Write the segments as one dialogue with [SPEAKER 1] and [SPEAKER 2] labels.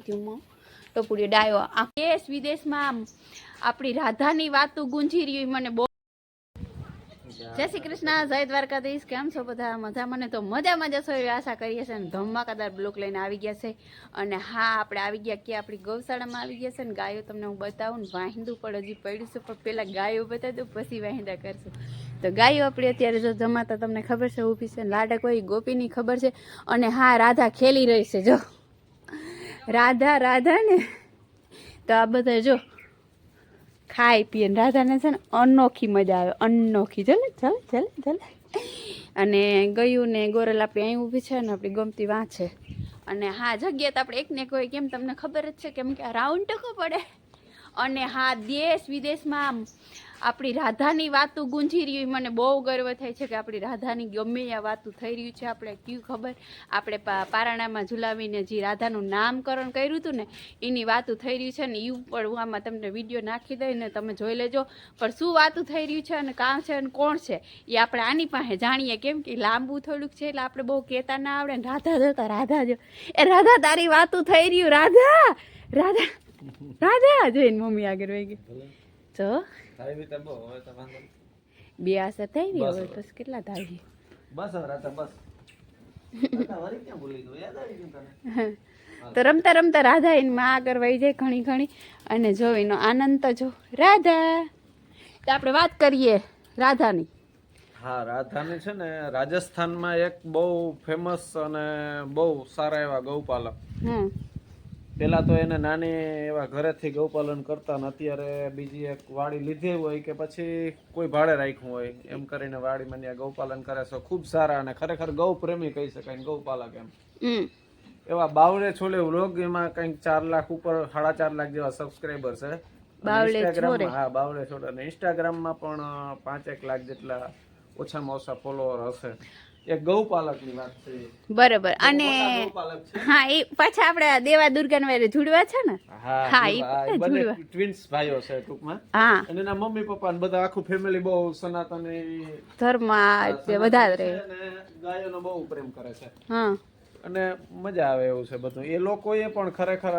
[SPEAKER 1] થયું ટપુડીઓ ડાયો. આ દેશ વિદેશમાં આપણી રાધાની વાતો ગુંજી રહી મને બહુ. જય શ્રી કૃષ્ણ, જય દ્વારકાધીશ. કેમ છો બધા? મજા? મને તો મજા મજા છો એવી આશા કરીએ છીએ અને ધમાકાદાર બ્લોક લઈને આવી ગયા છે. અને હા, આપણે આવી ગયા કે આપણી ગૌશાળામાં આવી ગયા છે ને ગાયો તમને હું બતાવું ને, વાહિંદું પણ હજી પડ્યું છે, પણ પહેલાં ગાયો બતાવી દઉં, પછી વાહિંદા કરશું. તો ગાયો આપણી અત્યારે જો જમાતા તમને ખબર છે, ઊભી છે લાડક હોય ગોપીની ખબર છે. અને હા, રાધા ખેલી રહી છે, જો. રાધા રાધા ને તો આ બધા જો ખાઈ પીએ રાધાને છે ને અનોખી મજા આવે, અનોખી. ચલે ચલે, ચાલે ચાલે. અને ગયું ને ગોરલ આપણી અહીં ઊભી છે ને આપણી ગમતી વાંચે. અને હા જગ્યા તો આપણે એકને કોઈ કેમ તમને ખબર જ છે કેમ કે રાઉન્ડ ટકો પડે. અને હા, દેશ વિદેશમાં આમ આપણી રાધાની વાતું ગુંજી રહ્યું મને બહુ ગર્વ થાય છે કે આપણી રાધાની ગમે આ વાતું થઈ રહ્યું છે. આપણે કયું ખબર? આપણે પારાણામાં ઝુલાવીને જે રાધાનું નામકરણ કર્યું હતું ને, એની વાતું થઈ રહ્યું છે ને એવું પણ હું આમાં તમને વીડિયો નાખી દઈ ને તમે જોઈ લેજો. પણ શું વાતું થઈ રહ્યું છે અને કાં છે અને કોણ છે, એ આપણે આની પાસે જાણીએ. કેમ કે લાંબુ થોડુંક છે એટલે આપણે બહુ કહેતા ના આવડે ને રાધા જોતા રાધા જો. એ રાધા તારી વાતું થઈ રહ્યું, રાધા! રાધા! રાધા! જોઈને મમ્મી આગળ વહી ગઈ. તો.
[SPEAKER 2] બે
[SPEAKER 1] આસર થઈ ગઈ
[SPEAKER 2] બસ
[SPEAKER 1] હવે
[SPEAKER 2] હવે.
[SPEAKER 1] કેટલા થાય?
[SPEAKER 2] બસ હવે રાતા બસ.
[SPEAKER 1] તો રમતા રમતા રાધા એની માં આગળ વહી જાય ઘણી ઘણી. અને જો એનો આનંદ તો જો રાધા! તો આપણે વાત કરીએ રાધાની.
[SPEAKER 2] હા રાધાની છે ને રાજસ્થાનમાં એક બહુ ફેમસ અને બહુ સારા એવા ગૌપાલક. પેલા તો એને નાની એવા ઘરેથી ગૌપાલન કરતા ને અત્યારે બીજી એક વાડી લીધી હોય કે પછી કોઈ ભાડે રાખ્યું હોય એમ કરીને વાડીમાં ત્યાં ગૌપાલન કરે છે. ખૂબ સારા અને ખરેખર ગૌ પ્રેમી કહી શકાય ગૌપાલક એમ. એવા બાવળે છોલે વ્લોગ એમાં કંઈક ચાર લાખ ઉપર સાડા ચાર લાખ જેવા સબસ્ક્રાઈબર છે. અને
[SPEAKER 1] બાવળે
[SPEAKER 2] Instagram માં-
[SPEAKER 1] છોરે.
[SPEAKER 2] હા બાવળે છોડે અને ઇન્સ્ટાગ્રામમાં પણ પાંચેક લાખ જેટલા ઓછામાં ઓછા ફોલોવર હશે. એક ગૌપાલકની વાત છે. એ.
[SPEAKER 1] અને
[SPEAKER 2] મોટા ગૌપાલક છે.
[SPEAKER 1] હા એ પાછા આપણે દેવા દુર્ગા વારે જુડવા છે ને?
[SPEAKER 2] હા એ
[SPEAKER 1] જોડવા.
[SPEAKER 2] ટ્વિન્સ ભાઈઓ છે ટૂંકમાં.
[SPEAKER 1] હા.
[SPEAKER 2] અને એના મમ્મી પપ્પા ને બધા આખું ફેમિલી બહુ સનાતન
[SPEAKER 1] ધર્મ વધારે.
[SPEAKER 2] ગાયોનો બહુ પ્રેમ કરે છે.
[SPEAKER 1] હા.
[SPEAKER 2] અને મજા આવે એવું છે બધું. એ લોકોએ પણ ખરેખર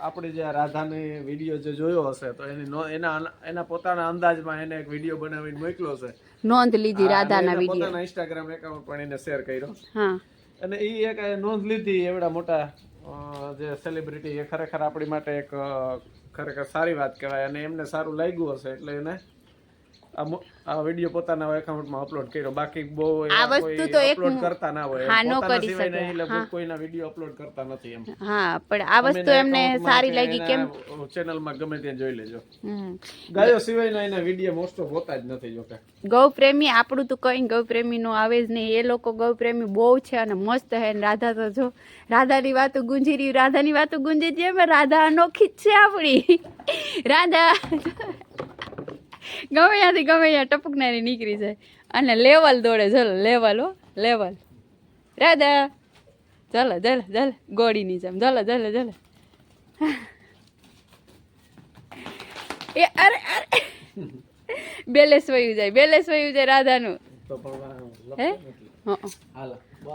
[SPEAKER 2] આપણી જે રાધાની વીડિયો જે જોયો હશે તો એની એના એના પોતાના અંદાજમાં એને એક વીડિયો બનાવીને મોકલ્યો છે.
[SPEAKER 1] નોંધ લીધી રાધાના વીડિયો
[SPEAKER 2] પોતાના ઇન્સ્ટાગ્રામ એકાઉન્ટ પણ એને શેર કર્યો.
[SPEAKER 1] હા.
[SPEAKER 2] અને એ એક નોંધ લીધી એવડા મોટા જે સેલિબ્રિટી એ ખરેખર આપણી માટે એક ખરેખર સારી વાત કહેવાય. અને એમને સારું લાગ્યું હશે એટલે એને આ વીડિયો પોતાના એકાઉન્ટમાં અપલોડ કર્યો. બાકી બહુ
[SPEAKER 1] આ વસ્તુ તો એક
[SPEAKER 2] કરતા ના હોય.
[SPEAKER 1] હા, નો કરી શકે.
[SPEAKER 2] એ લગભગ કોઈના વીડિયો અપલોડ કરતા નથી એમ.
[SPEAKER 1] હા પણ આ વસ્તુ એમને સારી લાગી કેમ?
[SPEAKER 2] ચેનલમાં ગમે ત્યાં જોઈ લેજો. ગાયો સિવાયના એના વીડિયો મોસ્ટ ઓફ હોતા જ નથી જોકે.
[SPEAKER 1] ગૌ પ્રેમી આપણું તો કઈ ગૌ પ્રેમી નો આવે જ નહીં. એ લોકો ગૌ પ્રેમી બહુ છે અને મસ્ત હે રાધા તો જો રાધાની વાતો ગુંજી રહી રાધાની વાતો ગુંજી છે રાધા અનોખી જ છે આપણી. રાધા. ગમે ત્યાંથી ગમે ત્યાં ટપકનારી નીકળી જાય. અને લેવલ દોડે ચલો લેવલ હો લેવલ. રાધા ચલો ચલો ચલો ગોળીની જેમ ચલો ચલો ચલો. એ અરે અરે. બેલેસ વયું જાય બેલેસ વયું જાય રાધાનું. હે? હં.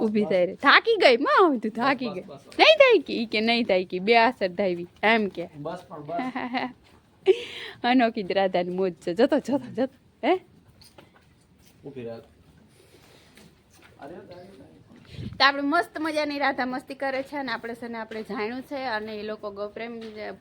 [SPEAKER 1] ઊભી થઈ રે થાકી ગઈ માં હવે તું થાકી ગઈ. નહીં થાય કે નહીં થાય કે બે આસર ધાવી એમ કે.
[SPEAKER 2] બસ પણ બસ.
[SPEAKER 1] અનોખી જ રાધાની મોજ છે. જતો જતો જતો. હે? તો આપણે મસ્ત મજાની રાધા મસ્તી કરે છે અને આપણે છે ને આપણે જાણ્યું છે અને એ લોકો ગૌપ્રેમ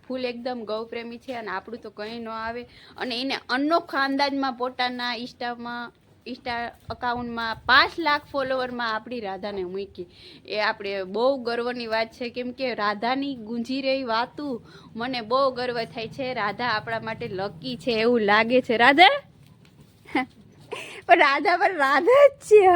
[SPEAKER 1] ફૂલ એકદમ ગૌપ્રેમી છે અને આપણું તો કંઈ ન આવે. અને એને અનોખા અંદાજમાં પોતાના ઇન્સ્ટામાં ઇન્સ્ટા અકાઉન્ટમાં પાંચ લાખ ફોલોવરમાં આપણી રાધાને મૂકી. એ આપણે બહુ ગર્વની વાત છે. કેમ કે રાધાની ગુંજી રહી વાતું મને બહુ ગર્વ થાય છે. રાધા આપણા માટે લકી છે એવું લાગે છે. રાધા? પણ રાધા પણ રાધા જ છે.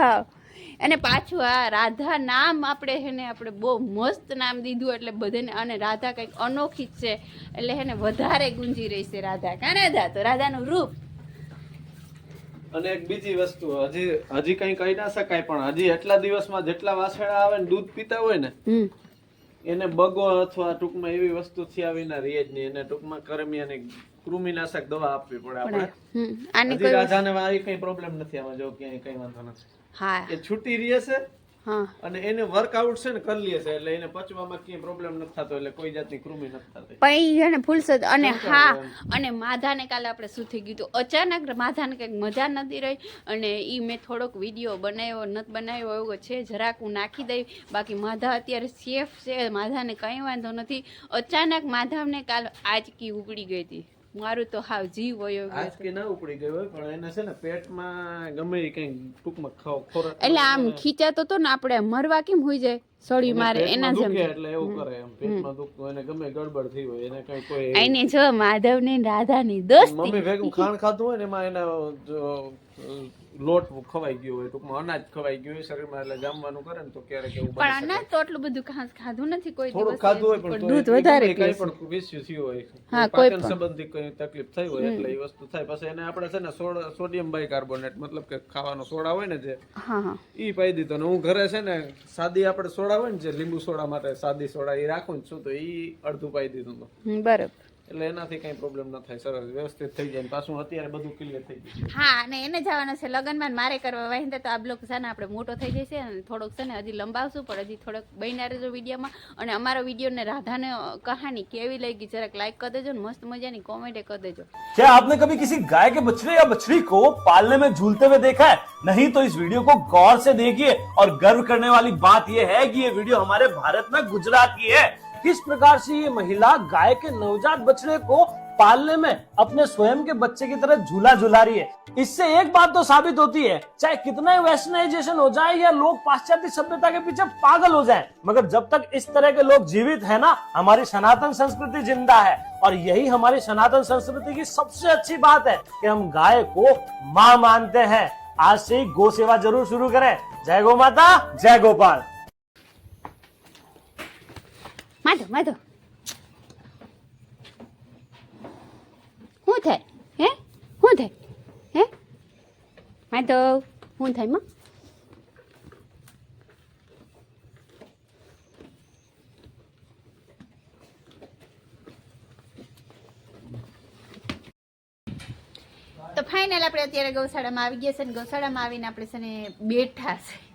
[SPEAKER 1] અને પાછું આ રાધા નામ આપણે હેને આપણે બહુ મસ્ત નામ દીધું એટલે બધાને અને રાધા કંઈક અનોખી જ છે. એટલે હેને વધારે ગુંજી રહી છે રાધા. કા રાધા તો રાધાનું રૂપ.
[SPEAKER 2] અને એક બીજી વસ્તુ હજી હજી કઈ કહી ના શકાય પણ હજી એટલા દિવસમાં જેટલા વાસણા આવે ને દૂધ પીતા હોય ને એને બગો અથવા ટૂંકમાં એવી વસ્તુ થયા વિના રહે જ નહીં. એને ટૂંકમાં કરમી અને કૃમિનાશક દવા આપવી પડે આપણે.
[SPEAKER 1] આની કોઈ
[SPEAKER 2] રાધાને વાળી કઈ પ્રોબ્લેમ નથી આમાં જો ક્યાંય કઈ વાંધો નથી.
[SPEAKER 1] હા.
[SPEAKER 2] એ છૂટી રહે છે અને એને વર્કઆઉટ છે ને કરી લે છે એટલે એને પચવામાં કઈ પ્રોબ્લેમ નથી થતો એટલે કોઈ જાતની કૃમિ નથી થતી.
[SPEAKER 1] પછી અને ને ફૂલસદ અને હા અને માધાને કાલે આપણે ગયું હતું? અચાનક માધાને કંઈક મજા નથી રહી અને એ મેં થોડોક વીડિયો બનાવ્યો નથી બનાવ્યો એવો છે જરાક હું નાખી દઈ. બાકી માધા અત્યારે સેફ છે માધાને કંઈ વાંધો નથી. અચાનક માધવને કાલ આજકી ઉગડી ગઈ હતી. મારું તો હાવ જીવ વયો
[SPEAKER 2] આજ કે ના ઉપડી ગયો હોય પણ એને છે ને પેટમાં ગમે એ ટૂંકમાં ખાવ ખોરાક
[SPEAKER 1] એટલે આમ ખીચાતો તો ને આપણે મરવા કેમ હોઈ જાય? સોળી મારે એના જેમ
[SPEAKER 2] એટલે એવું કરે એમ પેટમાં દુખતું એને ગમે ગડબડ થઈ હોય એને કઈ કોઈ
[SPEAKER 1] એને જો માધવ ને રાધાની દોસ્તી.
[SPEAKER 2] મમ્મી ભેગું ખાણ ખાધું હોય ને એમાં એના લોટ ખવાઈ ગયો હોય ટૂંકમાં અનાજ ખવાઈ ગયું હોય શરીરમાં એટલે જામવાનું કરે ને તો ક્યારેક એવું
[SPEAKER 1] પણ અનાજ તો એટલું બધું ખાસ ખાધું નથી કોઈ
[SPEAKER 2] થોડું ખાધું હોય પણ
[SPEAKER 1] દૂધ વધારે
[SPEAKER 2] ગમે પણ વિસ્યુ થયું હોય.
[SPEAKER 1] હા, કોઈ
[SPEAKER 2] પાચન સંબંધી કોઈ તકલીફ થઈ હોય એટલે એ વસ્તુ થાય. પછી એને આપણે છે ને સોડ- સોડિયમ બાયકાર્બોનેટ મતલબ કે ખાવાનો સોડા હોય ને જે ઈ પાઈ દીધો ને હું ઘરે છે ને સાદી આપણે સોડા હોય ને જે લીંબુ સોડા માટે સાદી સોડા એ રાખું છું તો ઈ અડધું પાઈ દીધું.
[SPEAKER 1] બરાબર.
[SPEAKER 2] એટલે એનાથી કઈ પ્રોબ્લેમ ન થાય સરસ વ્યવસ્થિત થઈ જાય ને પાછું અત્યારે બધું ક્લિયર થઈ ગયું
[SPEAKER 1] હા અને એને જવાનું છે લગ્નમાં ને મારે કરવા વાહિંદે તો આ બ્લોક છે ને આપણે મોટો થઈ જશે અને થોડોક છે ને હજી લંબાવશું પણ હજી થોડોક બન્યા રહેજો વિડીયોમાં અને અમારો વિડીયો ને રાધાને અ, કહાની કેવી લાગી જરાક લાઈક કરી દેજો ને મસ્ત મજાની કોમેન્ટ કરી દેજો
[SPEAKER 3] क्या आपने कभी किसी गाय के बछड़े या बछड़ी को पालने में झूलते हुए देखा है नहीं तो इस वीडियो को गौर से देखिए और गर्व करने वाली बात यह है कि ये वीडियो हमारे भारत में गुजरात की है किस प्रकार से ये महिला गाय के नवजात बछड़े को पालने में अपने स्वयं के बच्चे की तरह झूला झुला रही है। इससे एक बात तो साबित होती है चाहे कितना ही वेस्टर्नाइजेशन हो जाए या लोग पाश्चात्य सभ्यता के पीछे पागल हो जाएँ, मगर जब तक इस तरह के लोग जीवित है ना हमारी सनातन संस्कृति ज़िंदा है। और यही हमारी सनातन संस्कृति की सबसे अच्छी बात है कि हम गाय को माँ मानते हैं। आज से ही गो सेवा ज़रूर शुरू करें। जय गो माता जय गोपाल।
[SPEAKER 1] માધવ માધવ. શું થાય? હે? શું થાય? હે? માધવ, શું થાયમાં? તો ફાઇનલ આપણે અત્યારે ગૌશાળામાં આવી ગયા છે ને ગૌશાળામાં આવીને આપણે છે ને બેઠા છે.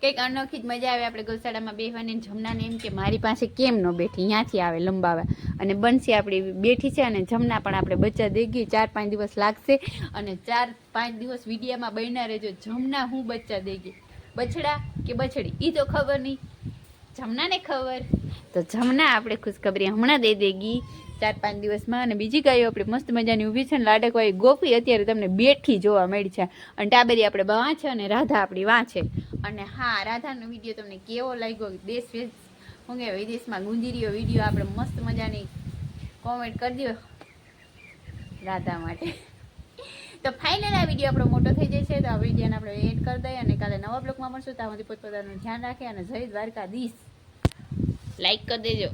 [SPEAKER 1] કંઈક અનોખી જ મજા આવે. આપણે ગૌશાળામાં બેહવાની જમનાને એમ કે મારી પાસે કેમ ન બેઠી? ત્યાંથી આવે, લંબાવા. અને બંસી આપણી, બેઠી છે અને જમના પણ આપણે બચ્ચા ગઈ. ચાર પાંચ દિવસ લાગશે અને ચાર પાંચ દિવસ વિડીયામાં બન્યા રહેજો. જમના હું બચ્ચા દઈ ગઈ. બછડા કે બછડી? એ તો ખબર નહીં. જમનાને ખબર? તો જમના આપણે ખુશખબરી હમણાં દઈ દેગી ચાર પાંચ દિવસમાં અને બીજી ગાયો આપણે મસ્ત મજાની ઊભી છે ને લાડકવાળી ગોપી અત્યારે તમને બેઠી જોવા મળી છે. અને ટાબરી આપણે બા છે અને રાધા આપણી વાં છે. અને હા, રાધાનો વીડિયો તમને કેવો લાગ્યો? દેશ વિદેશ હું કે વિદેશમાં ગુંજી રહ્યો વીડિયો, આપણે મસ્ત મજાની કોમેન્ટ કરી દો રાધા માટે. તો ફાઇનલ આ વીડિયો આપણો મોટો થઈ જશે. તો આ વિડીયોને આપણે એડ કરી દઈએ અને કાલે નવા બ્લોગમાં મળશું. ત્યાં સુધી પોતપોતાનું ધ્યાન રાખે અને જય દ્વારકાધીશ. લાઈક કરી દેજો.